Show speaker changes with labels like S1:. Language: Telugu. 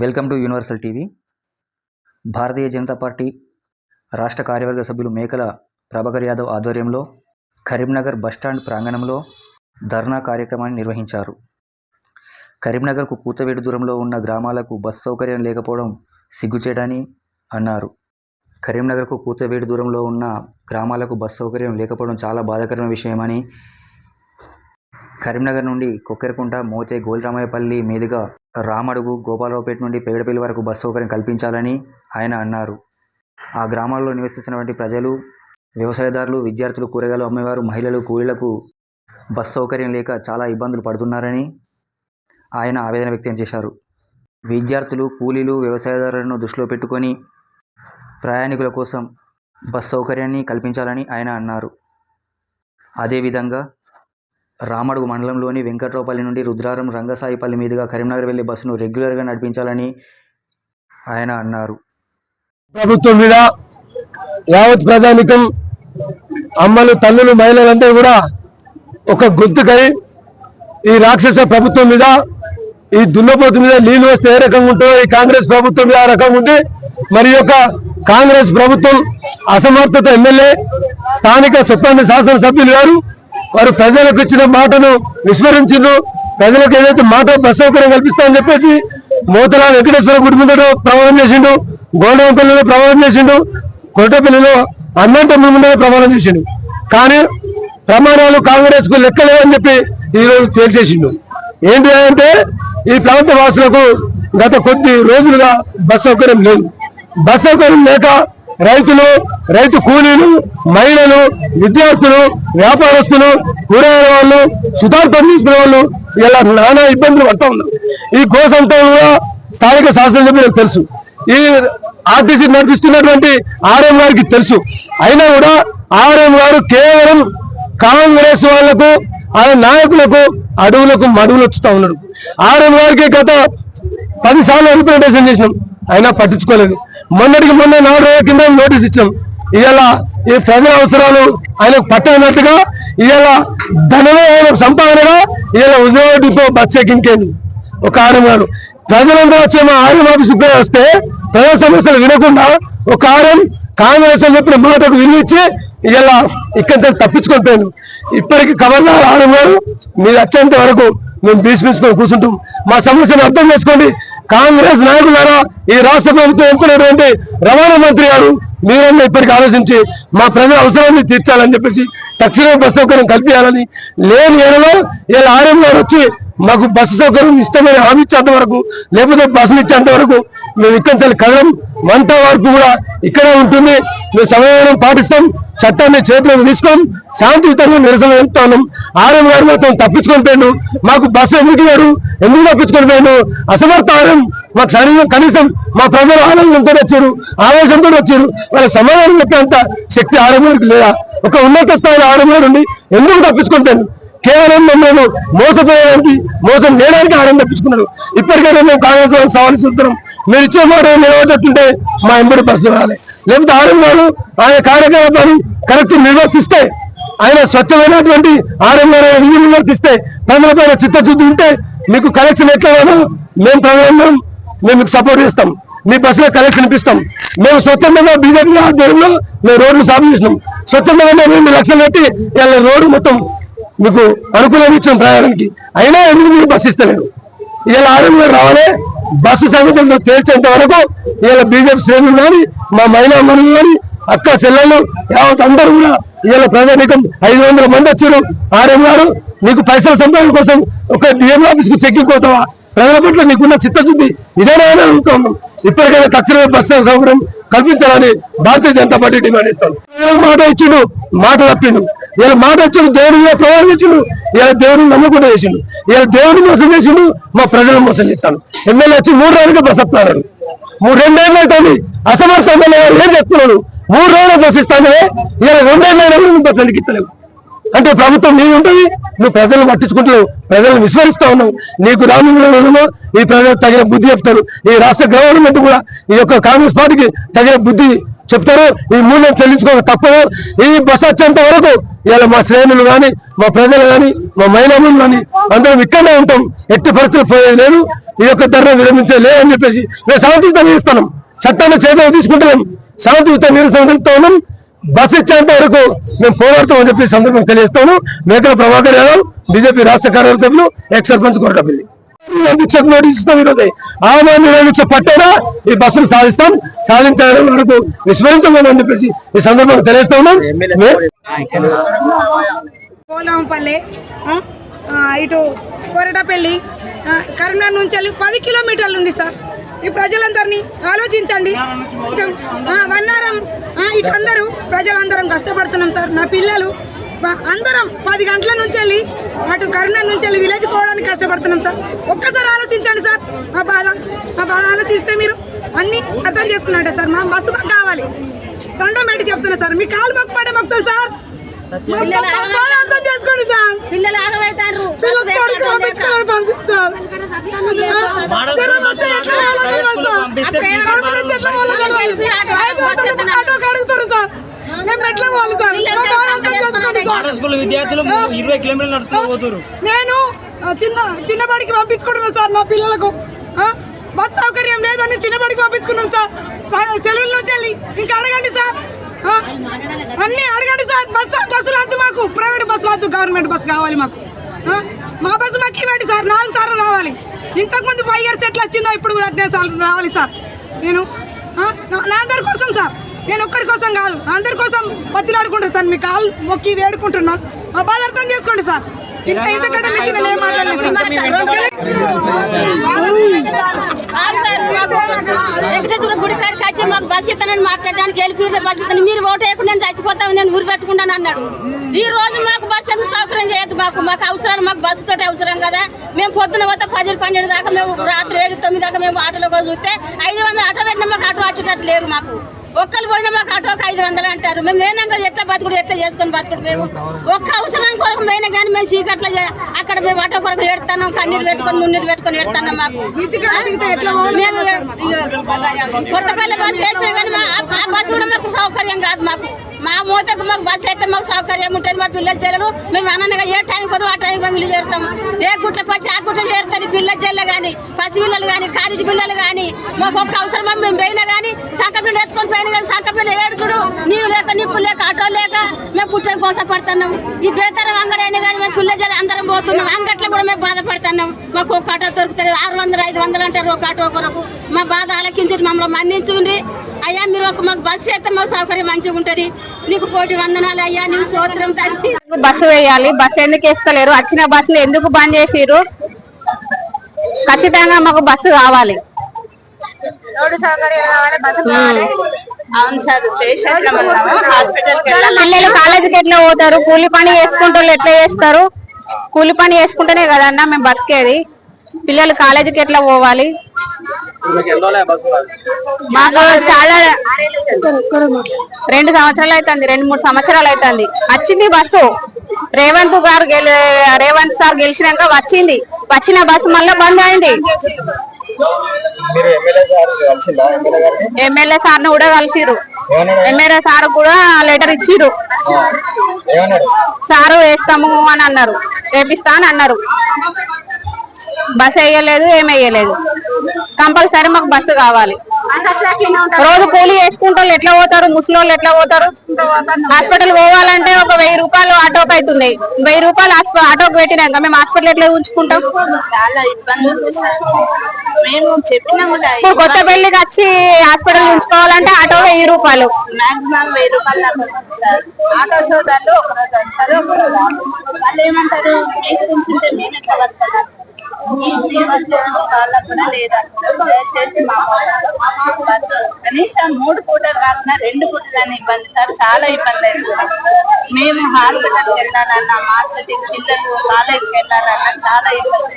S1: Welcome to universal TV Bharatiya Janata party రాష్ట్ర కార్యవర్గ సభ్యులు మేకల ప్రభాకర్ యాదవ్ ఆధ్వర్యంలో కరీంనగర్ బస్టాండ్ ప్రాంగణంలో ధర్నా కార్యక్రమాన్ని నిర్వహించారు. కరీంనగర్కు పూతవేడు దూరంలో ఉన్న గ్రామాలకు బస్ సౌకర్యం లేకపోవడం సిగ్గుచేటని అన్నారు. కరీంనగర్కు పూతవేడు దూరంలో ఉన్న గ్రామాలకు బస్ సౌకర్యం లేకపోవడం చాలా బాధాకరమైన విషయమని కరీంనగర్ నుండి కొక్కెరకుంట మోతే గోల్రామయ్యపల్లి మీదుగా రామడుగు గోపాలరావుపేట నుండి పెగడపల్లి వరకు బస్ సౌకర్యం కల్పించాలని ఆయన అన్నారు. ఆ గ్రామాల్లో నివసిస్తున్నటువంటి ప్రజలు వ్యవసాయదారులు విద్యార్థులు కూరగాయలు అమ్మేవారు మహిళలు కూలీలకు బస్ సౌకర్యం లేక చాలా ఇబ్బందులు పడుతున్నారని ఆయన ఆవేదన వ్యక్తం చేశారు. విద్యార్థులు కూలీలు వ్యవసాయదారులను దృష్టిలో పెట్టుకొని ప్రయాణికుల కోసం బస్ సౌకర్యాన్ని కల్పించాలని ఆయన అన్నారు. అదేవిధంగా రామడుగు మండలంలోని వెంకట్రావుపల్లి నుండి రుద్రారం రంగసాయిపల్లి మీదుగా కరీంనగర్ వెళ్ళే బస్సును రెగ్యులర్గా నడిపించాలని ఆయన అన్నారు.
S2: ప్రభుత్వం మీద యావత్ ప్రధానికం అమ్మలు తల్లులు మహిళలందరూ కూడా ఒక గుర్తుకై ఈ రాక్షస ప్రభుత్వం మీద ఈ దున్నపోతు మీద నీళ్ళు వస్తే ఏ రకంగా ఉంటుందో ఈ కాంగ్రెస్ ప్రభుత్వం మీద ఆ రకంగా ఉంటే మరి యొక్క కాంగ్రెస్ ప్రభుత్వం అసమర్థత ఎమ్మెల్యే స్థానిక చొప్పండి శాసనసభ్యులు గారు వారు ప్రజలకు ఇచ్చిన మాటను విస్మరించిండ్రు. ప్రజలకు ఏదైతే మాట బస్ సౌకర్యం కల్పిస్తామని చెప్పేసి మోతలా వెంకటేశ్వర గుడి ముందట ప్రమాణం చేసిండు. గోడవంపల్లిలో ప్రమాణం చేసిండు. కొట్టపల్లిలో అన్నంతమ్మ ముందర ప్రమాణం చేసిండు. కానీ ప్రమాణాలు కాంగ్రెస్కు లెక్కలేవని చెప్పి ఈ రోజు తేల్చేసిండు. ఏంటి అంటే ఈ ప్రాంత వాసులకు గత కొద్ది రోజులుగా బస్ సౌకర్యం లేదు. బస్ సౌకర్యం లేక రైతులు రైతు కూలీలు మహిళలు విద్యార్థులు వ్యాపారస్తులు కూరగాయల వాళ్ళు సుతార్ పండించిన వాళ్ళు ఇలా నానా ఇబ్బందులు పడతా ఉన్నారు. ఈ కోసంతా కూడా స్థానిక శాసనసభ్యులకు తెలుసు. ఈ ఆర్టీసీ నడిపిస్తున్నటువంటి ఆర్ఎం గారికి తెలుసు. అయినా కూడా ఆర్ఎం గారు కేవలం కాంగ్రెస్ వాళ్ళకు ఆయన నాయకులకు అడవులకు మడువులు వచ్చుతా ఉన్నాడు ఆర్ఎం గారికి గత పది సార్లు రిప్రజెంటేషన్ చేసినాం. అయినా పట్టించుకోలేదు. మొన్నటికి మొన్న నాలుగు రోజుల కింద నోటీస్ ఇచ్చాం. ఇవాళ ఈ ప్రజల అవసరాలు ఆయనకు పట్టనట్టుగా ఇవాళ ధనమే ఆయనకు సంపాదనగా ఇవాళ ఉద్యోగ డిపో బస్ చెక్కింకేది ఒక ఆర్ఎం గారు ప్రజలందరూ వచ్చే మా ఆర్ఎం ఆఫీస్ వస్తే ప్రజా సమస్యలు వినకుండా ఒక ఆర్ఎం కాంగ్రెస్ అని చెప్పిన మాటకు వినిచ్చి ఇలా ఇక్కడ తప్పించుకొని పోయాను. ఇప్పటికి కవర్నార్ ఆర్ఎం గారు మీరు వచ్చేంత వరకు మేము భీష్మించుకొని కూర్చుంటాం. మా సమస్యను అర్థం చేసుకోండి. కాంగ్రెస్ నాయకులారా ఈ రాష్ట్ర ప్రభుత్వం ఎంపుకున్నటువంటి రవాణా మంత్రి గారు మీరన్నా ఇప్పటికి ఆలోచించి మా ప్రజల అవసరాన్ని తీర్చాలని చెప్పేసి తక్షణమే బస్సు సౌకర్యం కల్పించాలని లేని ఏడలో ఇలా ఆర్ఎం గారు వచ్చి మాకు బస్సు సౌకర్యం ఇష్టమైన హామీ ఇచ్చేంత వరకు లేకపోతే బస్సులు ఇచ్చేంత వరకు మేము ఇక్కడి నుంచి కదలం వంట వరకు కూడా ఇక్కడే ఉంటుంది. మేము సమయం పాటిస్తాం. చట్టాన్ని చేతిలో తీసుకోం. శాంతియుతంగా నిరసన వెళ్తాను ఆర్ఎం గారు మొత్తం తప్పించుకొని పోయాడు. మాకు బస్సు ఎందుకు ఇవ్వడు ఎందుకు తప్పించుకొని పోయాడు? అసమర్థ ఆర్ఎం మాకు శరీరం కనీసం మా ప్రజలు ఆనందంతో వచ్చారు. ఆవేశంతో వచ్చారు. వాళ్ళ సమాధానం చెప్పేంత శక్తి ఆర్ఎం గారికి లేదా? ఒక ఉన్నత స్థాయిలో ఆర్ఎం గారు ఎందుకు తప్పించుకుంటాను కేవలం మమ్మల్ని మోసపోయడానికి మోసం చేయడానికి ఆనందం తప్పించుకున్నాడు ఇప్పటికైనా మేము కాంగ్రెస్ వాళ్ళకి సవాల్ చూస్తున్నాం. మీరు ఇచ్చే మాట నిలబడేటట్టుంటే మా ఎంబడి బస్సు రాలి. లేకపోతే ఆర్ఎం గారు ఆయన కార్యకలాపాలు కరెక్ట్ నిర్వర్తిస్తే ఆయన స్వచ్ఛమైనటువంటి ఆర్ఎం గారు విధులు నిర్వర్తిస్తే ప్రజలపైన చిత్తశుద్ధి ఉంటే మీకు కలెక్షన్ ఎట్లా మేము ప్రజలందరం మేము మీకు సపోర్ట్ చేస్తాం. మీ బస్సులో కలెక్షన్ ఇప్పిస్తాం. మేము స్వచ్ఛందంగా బీజేపీ ఆధ్వర్యంలో మేము రోడ్లు సాగు చేసినాం. స్వచ్ఛందంగా మేము లక్షలు పెట్టి ఇలా రోడ్డు మొత్తం మీకు అనుకూలంగా ఇచ్చిన ప్రయాణానికి. అయినా ఎందుకు మీరు బస్సు ఇస్తలేరు? ఇలా ఆరోగ్యంగా రావాలి బస్సు సంగతులు తేల్చేంత వరకు ఇలా బీజేపీ శ్రేణులు కానీ మా మహిళా మనులు కానీ అక్క చెల్లెళ్ళు యావత్ అందరూ కూడా ఇలా ప్రజానీకం ఐదు వందల మంది వచ్చారు. ఆర్ఎం గారు నీకు పైసల సంపాదన కోసం ఒక డిఎం ఆఫీస్కు చెక్కి పోతావా? ప్రజల పట్ల నీకున్న చిత్తశుద్ధి ఇదేనా అనుకుంటున్నాం? ఇప్పటికైనా తక్షణమే బస్సు సౌకర్యం కల్పించాలని భారతీయ జనతా పార్టీ డిమాండ్ ఇస్తాను మాట ఇచ్చిండు మాట తప్పిండు. ఇలా మాట ఇచ్చిండు దేవుడు ఇలా ప్రవర్తించిండు ఇలా దేవుడిని నమ్మకుండా చేసిండు. ఇలా దేవుడిని మోసం చేసిండు మా ప్రజలను మోసం చేస్తాను. ఎమ్మెల్యే వచ్చి మూడు రోజులకి బస్ వస్తున్నారు. మూడు రెండేళ్ళు అవుతుంది. అసమర్థ ఎమ్మెల్యే ఏం చెప్తున్నాడు మూడు రోజులు బస్ ఇస్తానే ఇలా రెండేళ్ళు బస్ ఎందుకు ఇస్తలేవు? అంటే ప్రభుత్వం నీ ఉంటుంది నువ్వు ప్రజలను పట్టించుకుంటూ ప్రజలను విస్మరిస్తా ఉన్నావు. నీకు రానున్న ఈ ప్రజలు తగిన బుద్ధి చెప్తారు. ఈ రాష్ట్ర గవర్నమెంట్ కూడా ఈ యొక్క కాంగ్రెస్ పార్టీకి తగిన బుద్ధి చెప్తారు. ఈ మూల్యం చెల్లించుకోక తప్పదు. ఈ బస్ వచ్చేంత వరకు ఇలా మా శ్రేణులు కానీ మా ప్రజలు కానీ మా మహిళలు కానీ అందరం ఇక్కడనే ఉంటాం. ఎట్టి పరిస్థితులు పోయేది లేదు. ఈ యొక్క ధర విరమించే లేదని చెప్పేసి మేము శాంతియుతంగా ఇస్తున్నాం చట్టాన్ని చేతిలో తీసుకుంటున్నాం శాంతియుత నిరసన తెలుపుతా ఉన్నాం. బస్ ఇచ్చేంత వరకు మేము పోరాడతామని చెప్పి సందర్భం తెలియజేస్తాను. మేకల ప్రభాకర్ యాదవ్ బీజేపీ రాష్ట్ర కార్యదర్శులు ఎక్స్ సర్పంచ్ కోరటపల్లి దీక్షకు నోటీస్ ఈరోజు. ఆమె పట్టేనా ఈ బస్సులు సాధిస్తాం. సాధించడం వరకు విస్మరించమని చెప్పేసి ఈ సందర్భంగా తెలియజేస్తా ఉన్నాం మే-
S3: ఇటు కొరటపల్లి కరీంనగర్ నుంచి పది కిలోమీటర్లు ఉంది సార్. ఈ ప్రజలందరినీ ఆలోచించండి. కొంచెం వన్నారం ఇటు అందరూ ప్రజలందరం కష్టపడుతున్నాం సార్. నా పిల్లలు అందరం పది గంటల నుంచి వెళ్ళి అటు కరీంనగర్ నుంచి వెళ్ళి విలేజ్ కోవడానికి కష్టపడుతున్నాం సార్. ఒక్కసారి ఆలోచించండి సార్. మా బాధ మా బాధ ఆలోచిస్తే మీరు అన్ని అర్థం చేసుకున్నట్టే సార్. మా బస్సు మాకు కావాలి. దండం పెట్టి చెప్తున్నా సార్. మీ కాలు మొక్కుపడే మొక్కుతాను సార్. అర్థం చేసుకోండి సార్
S4: పిల్లలు ఆగమవుతారు
S3: పిల్లలు స్కూల్కి పంపించుకోవాలి పంపిస్తారు జ్వరం వస్తే ఎట్లా వెళ్ళగలరు సార్? కడుపు నొప్పి ఎట్లా వెళ్ళగలరు? ఐదు వందల రూపాయలు ఆటోకి అడుగుతారు సార్ మేము ఎట్లా పోవాలి సార్ మా బాధ అర్థం
S5: స్కూల్ విద్యార్థులు ఇరవై కిలోమీటర్లు నడుచుకుని
S3: నేను చిన్న చిన్నబడికి పంపించుకుంటున్నాను సార్ మా పిల్లలకు. బస్ సౌకర్యం లేదని చిన్నబడికి పంపించుకున్నాను సార్. సార్ సెలవుల నుంచి వెళ్ళి ఇంకా అడగండి సార్. అన్నీ అడగండి సార్. బస్ బస్సులు వద్దు మాకు. ప్రైవేట్ బస్సులు వద్దు గవర్నమెంట్ బస్సు కావాలి మాకు. మా బస్సు మాకు ఇవ్వండి సార్. నాలుగు సార్లు రావాలి. ఇంతకుముందు ఫైవ్ ఇయర్స్ ఎట్లా వచ్చిందో ఇప్పుడు కూడా సార్లు రావాలి సార్. నేను నా- నా అందరి కోసం సార్. నేను ఒక్కరి కోసం కాదు అందరి కోసం బతిలాడుకుంటాను సార్. మీ కాలు మొక్కి వేడుకుంటున్నా. మా బాధ అర్థం చేసుకోండి సార్. ఇంత ఇంతకంటే నేను మాట్లాడలేదు.
S4: గుడి కాడికి వచ్చి మాకు బస్ ఇస్తానని మాట్లాడడానికి వెళ్ళి బస్ ఇస్తాను మీరు ఓటు వేయకుండా నేను చచ్చిపోతాను నేను ఊరు పెట్టుకుంటాను అన్నాడు. ఈ రోజు మాకు బస్ ఎందుకు సౌకర్యం చేయొద్దు మాకు. మాకు అవసరాలు మాకు బస్సు తోటి అవసరం కదా. మేము పొద్దున పోతే పది పన్నెండు దాకా మేము రాత్రి ఏడు తొమ్మిది దాకా మేము ఆటోలో కూడా చూస్తే ఐదు వందలు ఆటో పెట్టినా మాకు ఆటో వచ్చేటట్టు లేరు మాకు. ఒక్కరు పోయినా మాకు ఆటోకి ఐదు వందలు అంటారు. మేము మేనంగా ఎట్లా బతుకుడు ఎట్లా చేసుకొని బతుకుడు మేము? ఒక్క అవసరం కొరకు పోయినా కానీ మేము చీకట్ల అక్కడ మేము ఆటో కొరకు పెడతాం కన్నీరు పెట్టుకొని మున్నీరు పెట్టుకొని పెడతాం మాకు. మేము కొత్తపల్లి బస్సు వేసినా కానీ మా- ఆ బస్సు కూడా మాకు సౌకర్యం కాదు మాకు. మా మూతకు మాకు బస్సు అయితే మాకు సౌకర్యం ఉంటుంది మా పిల్లలు చెల్లరు మేము అనగా ఏ టైం కొద్దు ఆ టైం చేరుతాం. ఏ గుట్ల పచ్చి ఆ గుట్ల చేరుతుంది పిల్ల చెల్ల కానీ పసిపిల్లలు కానీ కాలేజీ పిల్లలు కానీ మాకు ఒక్క అవసరం మేము పోయినా కానీ సంకపిల్లు ఎత్తుకొని పోయినా కానీ సంకపిల్లు ఏడుచుడు. నీళ్ళు లేక నిప్పులు లేక ఆటో లేక మేము పుట్టడం కోసం పడుతున్నాం. ఈ బేతరం అంగడైనా కానీ మేము పిల్ల చెల్ల అందరం పోతున్నాం. అంగట్లో కూడా మేము బాధపడుతున్నాం. మాకు ఒక్క ఆటో దొరుకుతుంది ఆరు వందలు ఐదు వందలు అంటారు ఒక ఆటో కొరకు మా బాధ ఆలకించి మమ్మల్ని మన్నించుండ్రి. అయ్యా మీరు ఒక మాకు బస్సు అయితే మాకు సౌకర్యం మంచిగా ఉంటది. నీకు కోటి వందనాలు అయ్యా నీకు సూత్రం తల్లి
S6: బస్సు వేయాలి. బస్సు ఎందుకు వేస్తలేరు వచ్చిన బస్సులు ఎందుకు బంద్ చేసిర్రు? ఖచ్చితంగా మాకు బస్సు కావాలి. పిల్లలు కాలేజీకి ఎట్లా పోతారు? కూలి పని చేసుకుంటే వాళ్ళు ఎట్లా చేస్తారు? కూలి పని చేసుకుంటేనే కదన్నా మేము బతికేది. పిల్లలు కాలేజీకి ఎట్లా పోవాలి? మాకు చాలా రెండు సంవత్సరాలు అవుతుంది రెండు మూడు సంవత్సరాలు అవుతుంది వచ్చింది బస్సు. రేవంత్ గారు రేవంత్ సార్ గెలిచినాక వచ్చింది. వచ్చిన బస్సు మళ్ళీ బంద్ అయింది. ఎమ్మెల్యే సార్ను కూడా కలిసిరు ఎమ్మెల్యే సార్ కూడా లెటర్ ఇచ్చిర్రు. సారు వేస్తాము అని అన్నారు. వేపిస్తా అని అన్నారు. బస్ వేయలేదు ఏం వేయలేదు. కంపల్సరీ మాకు బస్సు కావాలి. రోజు కూలీ వేసుకుంటే ఎట్లా పోతారు? ముసలి ఎట్లా పోతారు? హాస్పిటల్ పోవాలంటే ఒక వెయ్యి రూపాయలు ఆటోకి అవుతుంది వెయ్యి రూపాయలు ఆటోకి పెట్టినాక మేము హాస్పిటల్ ఎట్లా ఉంచుకుంటాం
S7: చాలా మేము చెప్పినాము
S6: ఇప్పుడు కొత్త పెళ్ళికి వచ్చి హాస్పిటల్ ఉంచుకోవాలంటే ఆటో వెయ్యి రూపాయలు.
S7: మాక్సిమం వెయ్యి రూపాయలు ఆటో సోదాలు. వాళ్ళు ఏమంటారు? వాళ్ళకు కూడా లేదంటారు దయచేసి మా కనీసం మూడు పూటలు కాకుండా రెండు పూటలు అని ఇబ్బంది సార్. చాలా ఇబ్బంది అయింది మేము హాస్పిటల్కి వెళ్ళాలన్నా మార్కెటింగ్ పిల్లలు కాలేజీకి వెళ్ళాలన్నా చాలా ఇబ్బంది.